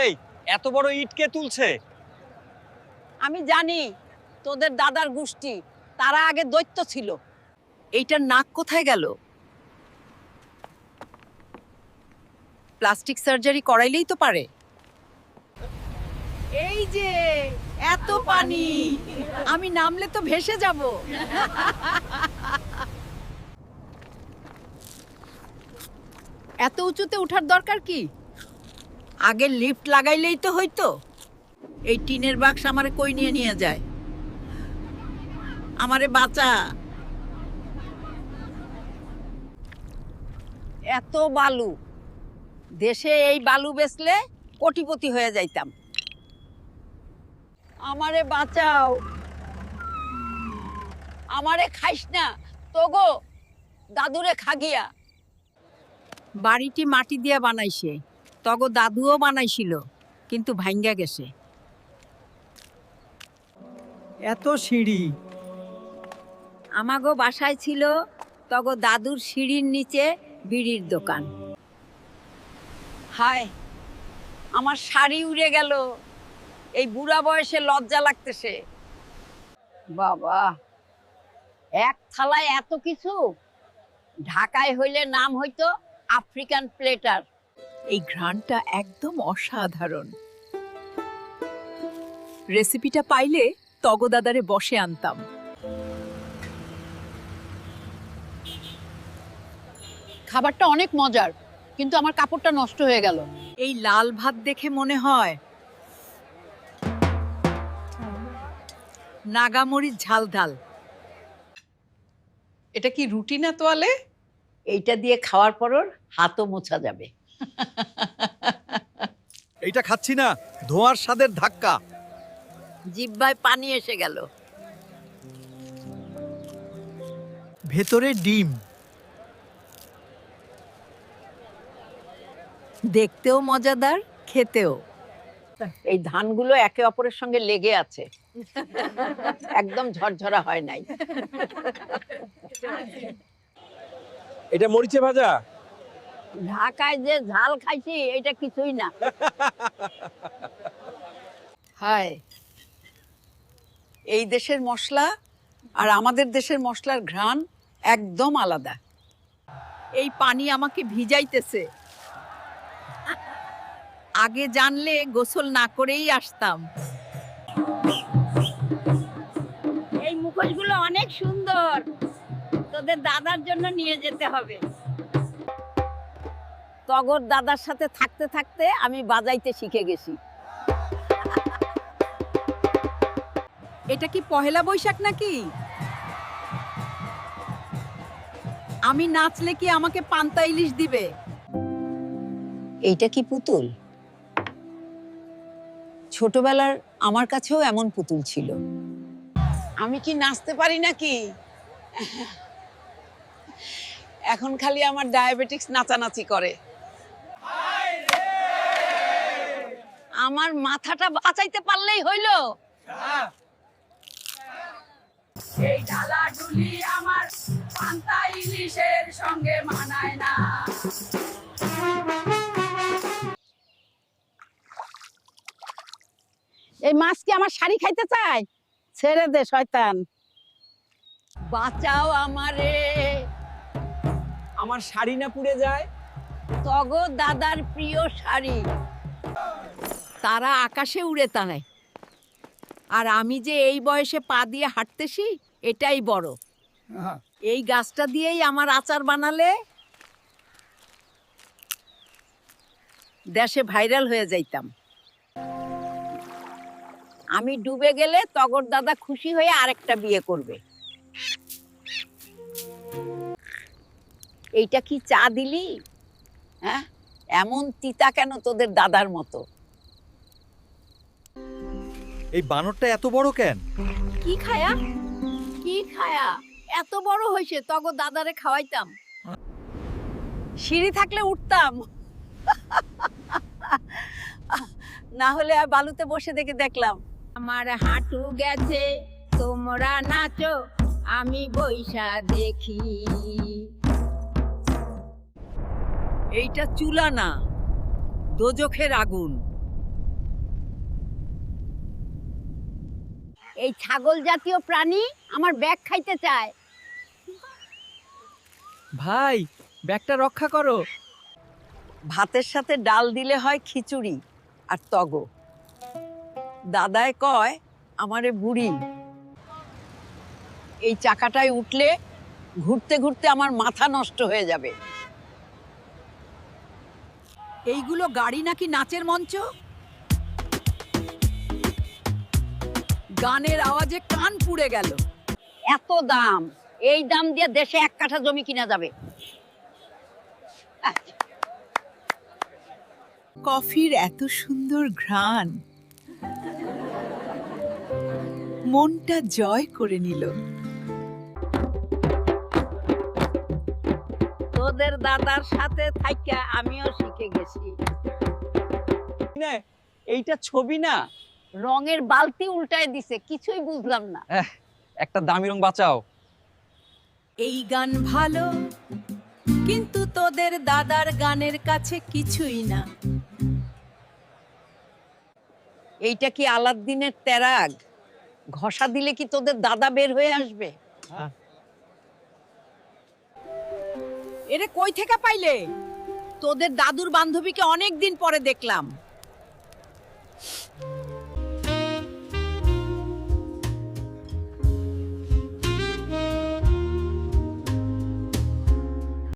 এই, এত বড় ইট কে তুলছে? আমি জানি, তোদের দাদার গোষ্ঠী, তারা আগে দৈত্য ছিল। এইটার নাক কোথায় গেল? প্লাস্টিক সার্জারি করাইলেই তো পারে। এই যে, এত পানি! আমি নামলে তো ভেসে যাব। এত উঁচুতে ওঠার দরকার কি? আগে লিফট লাগাইলেই তো হইতো। এই টিনের বাক্স আমারে কই নিয়ে নিয়ে যায়? আমারে বাঁচা। এত বালু। দেশে এই বালু বেচলে কোটিপতি হয়ে যাইতাম। আমারে বাঁচাও। আমারে খাইস না। তোগো দাদুরে খাগিয়া। বাড়িটি মাটি দিয়া বানাইছে। তগো দাদুও বানাইছিল কিন্তু ভাঙ্গা গেছে। এত সিঁড়ি। আমাগো বাসায় ছিল তগো দাদুর সিঁড়ির নিচে বিড়ির দোকান। হায় আমার শাড়ি উড়ে গেল। এই বুড়া বয়সে লজ্জা লাগতেছে। বাবা এক থালায় এত কিছু? ঢাকায় হইলে নাম হইতো আফ্রিকান প্লেটার। এই ঘ্রাণটা একদম অসাধারণ। রেসিপিটা পাইলে তগদাদারে বসে আনতাম। খাবারটা অনেক মজার কিন্তু আমার কাপড়টা নষ্ট হয়ে গেল। এই লাল ভাত দেখে মনে হয় নাগামরিচ ঝাল ঢাল এটা কি রুটি না তোয়ালে? এইটা দিয়ে খাওয়ার পর হাতও মোছা যাবে। এইটা খাচ্ছি না ধোঁয়ার স্বাদের ধাক্কা। জিব্বায় পানি এসে গেল। ভেতরে ডিম। দেখতেও মজাদার খেতেও। এই ধানগুলো একে অপরের সঙ্গে লেগে আছে। একদম ঝরঝরা হয় নাই। এটা মরিচে ভাজা? ঢাকায় যে ঝাল খাইছি এটা কিছুই না। হায়। এই দেশের মশলা আর আমাদের দেশের মশলার ঘ্রাণ একদম আলাদা। এই পানি আমাকে ভিজাইতেছে। আগে জানলে গোসল না করেই আসতাম। এই মুখোশগুলো অনেক সুন্দর। তোদের দাদার জন্য নিয়ে যেতে হবে। তগর দাদার সাথে থাকতে থাকতে আমি বাজাইতে শিখে গেছি। এটা কি পহেলা বৈশাখ নাকি? আমি নাচলে কি আমাকে পান্তা ইলিশ দিবে? এইটা কি পুতুল? ছোটবেলার আমার কাছেও এমন পুতুল ছিল। আমি কি নাচতে পারি নাকি? এখন খালি আমার ডায়াবেটিক্স নাচানাচি করে। আমার মাথাটা বাঁচাইতে পারলেই হইল। এই ডালা ডুলি আমার পান্তা ইলিশের সঙ্গে মানায় না। এই মাছ কি আমার শাড়ি খাইতে চায়? ছেড়ে দে শয়তান। বাঁচাও আমারে। আমার শাড়ি না পুড়ে যায়? তগ দাদার প্রিয় শাড়ি। তারা আকাশে উড়ে তাড়ায় আর আমি যে এই বয়সে পা দিয়ে হাঁটতেছি এটাই বড়। এই গাছটা দিয়েই আমার আচার বানালে দেশে ভাইরাল হয়ে যাইতাম। আমি ডুবে গেলে তগর দাদা খুশি হয়ে আরেকটা বিয়ে করবে। এইটা কি চা দিলি? হ্যাঁ? এমন তিতা কেন তোদের দাদার মতো? এই বানরটা এত বড় কেন? কি খায়া? কি খায়া? এত বড় হয়েছে তগো দাদারে খাওয়াইতাম। সিঁড়ি থাকলে উঠতাম। না হলে আর বালুতে বসে দেখে দেখলাম। আমার হাঁটু গেছে, তোমরা নাচো, আমি বৈশা দেখি। এইটা চুলা না, দোজখের আগুন। এই ছাগল জাতীয় প্রাণী আমার ব্যাগ খাইতে চায়। ভাই ব্যাগটা রক্ষা করো। ভাতের সাথে ডাল দিলে হয় খিচুড়ি আর তগ। দাদায় কয় আমারে বুড়ি। এই চাকাটায় উঠলে ঘুরতে ঘুরতে আমার মাথা নষ্ট হয়ে যাবে। এইগুলো গাড়ি নাকি নাচের মঞ্চ? গানের আওয়াজে কান পুড়ে গেল। এত দাম। এই দাম দিয়ে দেশে এক কাঠা জমি কিনা যাবে। কফির এত সুন্দর ঘ্রাণ। মনটা জয় করে নিল। তোদের দাদার সাথে থাইকা আমিও শিখে গেছি। না এইটা ছবি না। রঙের বালতি উল্টায় দিছে কিছুই বুঝলাম না। একটা দামি রং বাঁচাও। এই গান ভালো কিন্তু তোদের দাদার গানের কাছে কিছুই না। এইটা কি আলাদ্দিনের তেরাগ ঘষা দিলে কি তোদের দাদা বের হয়ে আসবে? এরে কই থেকে পাইলে? তোদের দাদুর বান্ধবীকে অনেক দিন পরে দেখলাম।